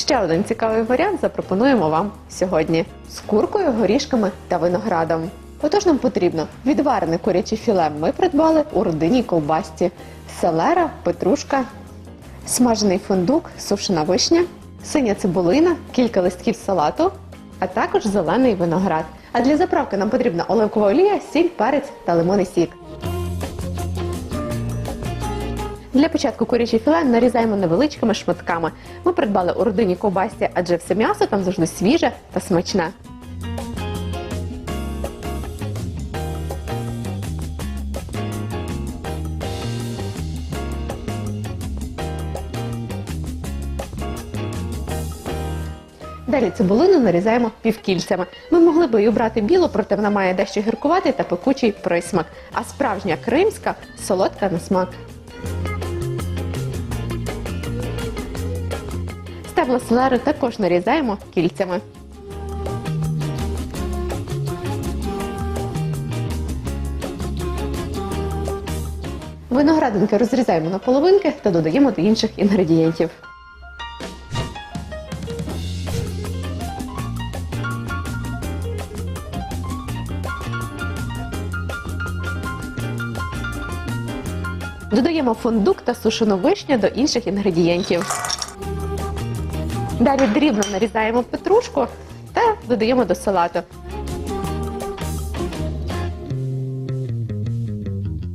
Ще один цікавий варіант запропонуємо вам сьогодні з куркою, горішками та виноградом. Отож нам потрібно відварене куряче філе ми придбали у родинній ковбасці, селера, петрушка, смажений фундук, сушена вишня, синя цибулина, кілька листків салату, а також зелений виноград. А для заправки нам потрібна оливкова олія, сіль, перець та лимонний сік. Для початку куряче філе нарізаємо невеличкими шматками. Ми придбали у родині ковбасці, адже все м'ясо там завжди свіже та смачне. Далі цибулину нарізаємо півкільцями. Ми могли би і обрати білу, проте вона має дещо гіркуватий та пекучий присмак. А справжня кримська солодка на смак. Стебла селери також нарізаємо кільцями. Виноградинки розрізаємо на половинки та додаємо до інших інгредієнтів. Додаємо фундук та сушену вишню до інших інгредієнтів. Далі дрібно нарізаємо петрушку та додаємо до салату.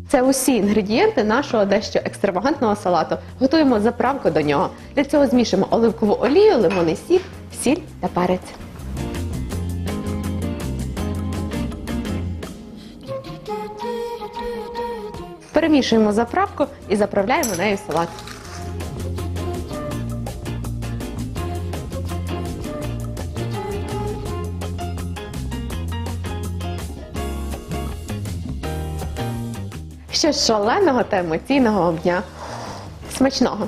Це усі інгредієнти нашого дещо екстравагантного салату. Готуємо заправку до нього. Для цього змішуємо оливкову олію, лимонний сік, сіль та перець. Перемішуємо заправку і заправляємо нею салат. Що шаленого та емоційного дня. Смачного!